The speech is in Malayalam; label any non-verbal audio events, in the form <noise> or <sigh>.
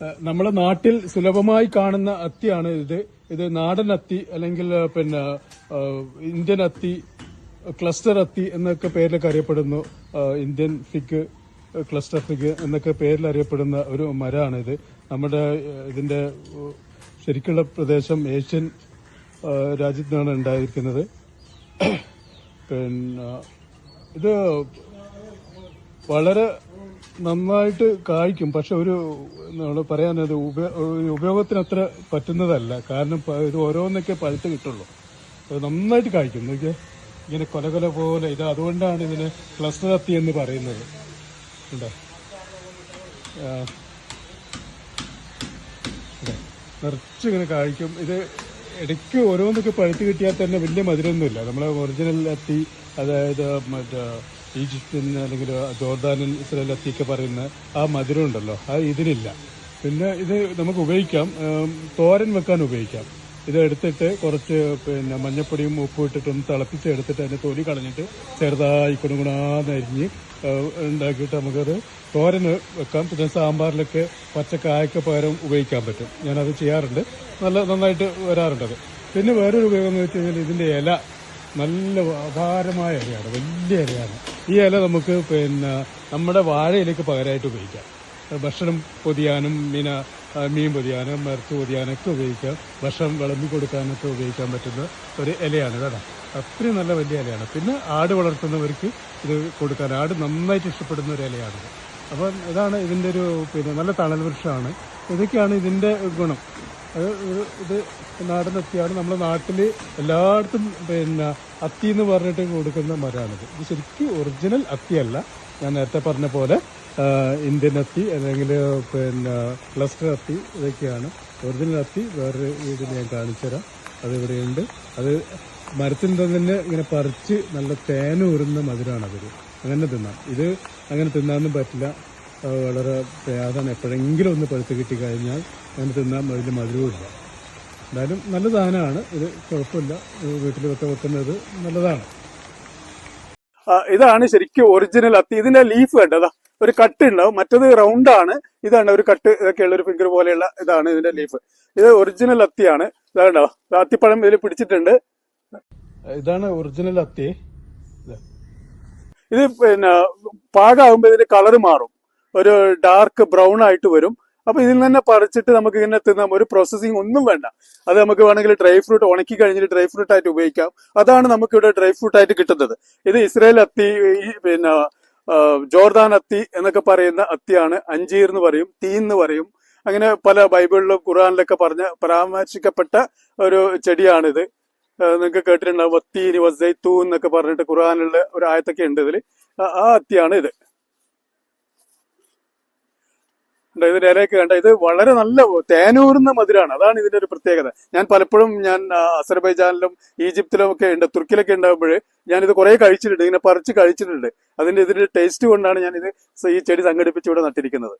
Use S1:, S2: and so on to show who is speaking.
S1: നമ്മുടെ നാട്ടിൽ സുലഭമായി കാണുന്ന അത്തിയാണ് ഇത്. ഇത് നാടൻ അത്തി അല്ലെങ്കിൽ പിന്നെ ഇന്ത്യൻ അത്തി ക്ലസ്റ്റർ അത്തി എന്നൊക്കെ പേരിലൊക്കെ അറിയപ്പെടുന്നു. ഇന്ത്യൻ ഫിഗ് ക്ലസ്റ്റർ ഫിഗ് എന്നൊക്കെ പേരിൽ അറിയപ്പെടുന്ന ഒരു മരമാണിത് നമ്മുടെ ഇതിന്റെ ശരിക്കുള്ള പ്രദേശം ഏഷ്യൻ രാജ്യത്താണ് ഉണ്ടായിരിക്കുന്നത്. <clears throat> പിന്നെ ഇത് വളരെ നന്നായിട്ട് കായ്ക്കും. പക്ഷെ ഒരു നമ്മൾ പറയാനത് ഉപയോഗത്തിന് അത്ര പറ്റുന്നതല്ല. കാരണം ഇത് ഓരോന്നൊക്കെ പഴുത്ത് കിട്ടുള്ളൂ. അത് നന്നായിട്ട് കായ്ക്കും. നോക്കിയാൽ ഇങ്ങനെ കൊല കൊല പോലെ ഇത് അതുകൊണ്ടാണ് ഇതിന് ക്ലസ്റ്റർ കത്തി എന്ന് പറയുന്നത്. ഉണ്ടേ നിറച്ച്? നിറച്ചിങ്ങനെ കായ്ക്കും. ഇത് ഇടയ്ക്ക് ഓരോന്നൊക്കെ പഴുത്ത് കിട്ടിയാൽ തന്നെ വലിയ മധുരമൊന്നുമില്ല. നമ്മളെ ഒറിജിനൽ അത്തി അതായത് മറ്റേ ഈജിപ്തിൻ അല്ലെങ്കിൽ ജോർദാനിൽ ഇസ്രായേൽ എത്തിക്ക പറയുന്ന ആ മധുരം ഉണ്ടല്ലോ. അത് ഇതിനില്ല പിന്നെ ഇത് നമുക്ക് ഉപയോഗിക്കാം. തോരൻ വെക്കാൻ ഉപയോഗിക്കാം. ഇത് എടുത്തിട്ട് കുറച്ച് പിന്നെ മഞ്ഞപ്പൊടിയും ഉപ്പും ഇട്ടിട്ടൊന്ന് തിളപ്പിച്ച് എടുത്തിട്ട് അതിന്റെ തൊലി കളഞ്ഞിട്ട് ചെറുതായി കുണുകുണാന്ന് അരിഞ്ഞ് ഏഹ്, ഉണ്ടാക്കിയിട്ട് നമുക്കത് തോരന് വെക്കാം. പിന്നെ സാമ്പാറിലൊക്കെ പച്ചക്കായൊക്കെ പകരം ഉപയോഗിക്കാൻ പറ്റും. ഞാനത് ചെയ്യാറുണ്ട്. നല്ല നന്നായിട്ട് വരാറുണ്ടത്. പിന്നെ വേറൊരു ഉപയോഗം എന്ന് വെച്ച് കഴിഞ്ഞാൽ ഇതിന്റെ ഇല. നല്ല അപാരമായ ഇലയാണ് വലിയ ഇലയാണ്. ഈ ഇല നമുക്ക് പിന്നെ നമ്മുടെ വാഴയിലേക്ക് പകരമായിട്ട് ഉപയോഗിക്കാം. ഭക്ഷണം പൊതിയാനും മീന മീൻ പൊതിയാനും മരത്ത് പൊതിയാനൊക്കെ ഉപയോഗിക്കാം. ഭക്ഷണം വിളമ്പി കൊടുക്കാനൊക്കെ ഉപയോഗിക്കാൻ പറ്റുന്ന ഒരു ഇലയാണ് കേട്ടോ. അത്രയും നല്ല വലിയ ഇലയാണ്. പിന്നെ ആട് വളർത്തുന്നവർക്ക് ഇത് കൊടുക്കാൻ ആട് നന്നായിട്ട് ഇഷ്ടപ്പെടുന്ന ഒരു ഇലയാണിത് അപ്പം ഇതാണ് ഇതിന്റെ ഒരു പിന്നെ നല്ല തണൽ വൃക്ഷമാണ്. ഇതൊക്കെയാണ് ഇതിന്റെ ഗുണം. അത് ഇത് നാടൻ അത്തിയാണ് നമ്മുടെ നാട്ടിൽ എല്ലായിടത്തും പിന്നെ അത്തി എന്ന് പറഞ്ഞിട്ട് കൊടുക്കുന്ന മരമാണിത്. ഇത് ശരിക്കും ഒറിജിനൽ അത്തിയല്ല. ഞാൻ നേരത്തെ പറഞ്ഞ പോലെ ഇന്ത്യൻ അത്തി അല്ലെങ്കിൽ പിന്നെ ക്ലസ്റ്റർ അത്തി ഇതൊക്കെയാണ്. ഒറിജിനൽ അത്തി വേറൊരു വീട്ടിൽ ഞാൻ കാണിച്ചുതരാം അത് ഇവിടെയുണ്ട്. അത് മരത്തിൽ തന്നെ ഇങ്ങനെ പറിച്ച് നല്ല തേനൂറുന്ന മധുരമാണ് അതൊരു. അങ്ങനെ തിന്നാം. ഇത് അങ്ങനെ തിന്നാനൊന്നും പറ്റില്ല. വളരെ പ്രയാസമാണ്. എപ്പോഴെങ്കിലും ഒന്ന് പഴുത്ത് കിട്ടിക്കഴിഞ്ഞാൽ അതിന് തിന്നാൻ വലിയ മധുരവുമില്ല. എന്തായാലും നല്ല സാധനമാണ്. ഇത് കുഴപ്പമില്ല. വീട്ടിൽ വെക്ക വെക്കുന്നത് നല്ലതാണ് ഇതാണ് ശരിക്കും ഒറിജിനൽ അത്തി. ഇതിന്റെ ലീഫ് കണ്ടതാ ഒരു കട്ട് ഉണ്ടാവും. മറ്റത് റൗണ്ട് ആണ്. ഇതാണ് ഒരു കട്ട് ഇതൊക്കെ ഉള്ള ഒരു ഫിംഗർ പോലെയുള്ള ഇതാണ് ഇതിന്റെ ലീഫ് ഇത് ഒറിജിനൽ അത്തിയാണ്. ഇതാണ്ടോ അത്തിപ്പഴം ഇതിൽ പിടിച്ചിട്ടുണ്ട്. ഇതാണ് ഒറിജിനൽ അത്തി. ഇത് പിന്നെ പാകാകുമ്പോൾ ഇതിന്റെ കളറ് മാറും. ഒരു ഡാർക്ക് ബ്രൗൺ ആയിട്ട് വരും. അപ്പൊ ഇതിൽ തന്നെ പറിച്ചിട്ട് നമുക്ക് ഇങ്ങനെ തിന്നാം. ഒരു പ്രോസസ്സിംഗ് ഒന്നും വേണ്ട. അത് നമുക്ക് വേണമെങ്കിൽ ഡ്രൈ ഫ്രൂട്ട് ഉണക്കി കഴിഞ്ഞിട്ട് ഡ്രൈ ഫ്രൂട്ട് ആയിട്ട് ഉപയോഗിക്കാം. അതാണ് നമുക്ക് ഇവിടെ ഡ്രൈ ഫ്രൂട്ട് ആയിട്ട് കിട്ടുന്നത്. ഇത് ഇസ്രയേൽ അത്തി പിന്നെ ജോർദാൻ അത്തി എന്നൊക്കെ പറയുന്ന അത്തിയാണ്. അഞ്ചീർ എന്ന് പറയും തീ എന്ന് പറയും. അങ്ങനെ പല ബൈബിളിലും ഖുറാനിലൊക്കെ പറഞ്ഞ പരാമർശിക്കപ്പെട്ട ഒരു ചെടിയാണിത്. നിങ്ങൾക്ക് കേട്ടിട്ടുണ്ടാവും വത്തീനി വസൈത്തൂ എന്നൊക്കെ പറഞ്ഞിട്ട് ഖുറാനിലുള്ള ഒരു ആയത്തൊക്കെ ഉണ്ട് ഇതിൽ ആ അത്തിയാണ് ഇത് കണ്ടോ, ഇതിന്റെ ഇലയൊക്കെ കണ്ട? ഇത് വളരെ നല്ല തേനൂർന്ന മധുരമാണ് അതാണ് ഇതിന്റെ ഒരു പ്രത്യേകത. ഞാൻ പലപ്പോഴും ഞാൻ അസർബൈജാനിലും ഈജിപ്തിലും ഒക്കെ ഉണ്ട് തുർക്കിയിലൊക്കെ ഉണ്ടാകുമ്പോൾ ഞാൻ ഇത് കുറെ കഴിച്ചിട്ടുണ്ട്. ഇങ്ങനെ പറിച്ച് കഴിച്ചിട്ടുണ്ട്. അതിന്റെ ഇതിന്റെ ടേസ്റ്റ് കൊണ്ടാണ് ഞാൻ ഇത് ഈ ചെടി സംഘടിപ്പിച്ച് ഇവിടെ നട്ടിരിക്കുന്നത്.